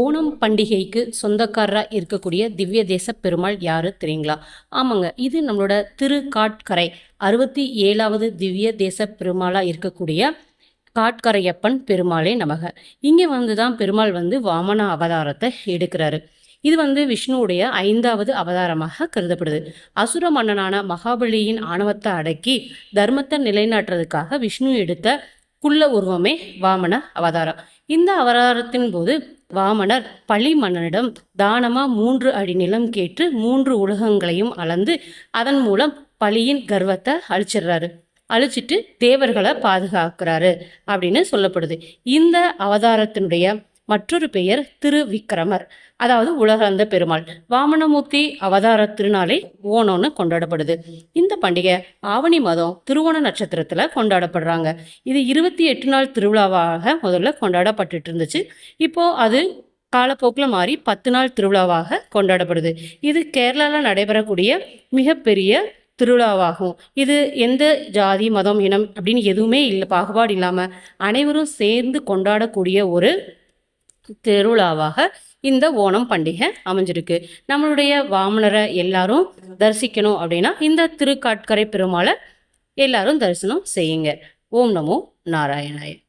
ஓணம் பண்டிகைக்கு சொந்தக்காரராக இருக்கக்கூடிய திவ்ய தேச பெருமாள் யாரு தெரியுங்களா? ஆமாங்க இது நம்மளோட திருக்காட்கரை. அறுபத்தி ஏழாவது திவ்ய தேச பெருமாளாக இருக்கக்கூடிய காட்கரையப்பன் பெருமாளே நமக. இங்கே வந்து தான் பெருமாள் வந்து வாமன அவதாரத்தை எடுக்கிறாரு. இது வந்து விஷ்ணுவுடைய ஐந்தாவது அவதாரமாக கருதப்படுது. அசுர மன்னனான மகாபலியின் ஆணவத்தை அடக்கி தர்மத்தை நிலைநாட்டுறதுக்காக விஷ்ணு எடுத்த குள்ள உருவமே வாமன அவதாரம். இந்த அவதாரத்தின் போது வாமனர் பழிமன்னனிடம் தானமா மூன்று அடி நிலம் கேட்டு மூன்று உலகங்களையும் அளந்து அதன் மூலம் பழியின் கர்வத்தை அழிச்சிடுறாரு. அழிச்சிட்டு தேவர்களை பாதுகாக்கிறாரு அப்படின்னு சொல்லப்படுது. இந்த அவதாரத்தினுடைய மற்றொரு பெயர் திரு விக்ரமர் அதாவது உலகந்த பெருமாள். வாமனமூர்த்தி அவதார திருநாளை ஓணம்னு கொண்டாடப்படுது. இந்த பண்டிகை ஆவணி மாதம் திருவோண நட்சத்திரத்தில் கொண்டாடப்படுறாங்க. இது இருபத்தி எட்டு நாள் திருவிழாவாக முதல்ல கொண்டாடப்பட்டுட்டு இருந்துச்சு. இப்போ அது காலப்போக்கில் மாறி பத்து நாள் திருவிழாவாக கொண்டாடப்படுது. இது கேரளாவில் நடைபெறக்கூடிய மிகப்பெரிய திருவிழாவாகும். இது எந்த ஜாதி மதம் இனம் அப்படின்னு எதுவுமே இல்லை பாகுபாடு இல்லாமல் அனைவரும் சேர்ந்து கொண்டாடக்கூடிய ஒரு திருவிழாவாக இந்த ஓணம் பண்டிகை அமைஞ்சிருக்கு. நம்மளுடைய வாமனரை எல்லாரும் தரிசிக்கணும் அப்படின்னா இந்த திருக்காட்கரை பெருமாளை எல்லாரும் தரிசனம் செய்யுங்க. ஓம் நமோ நாராயணாய.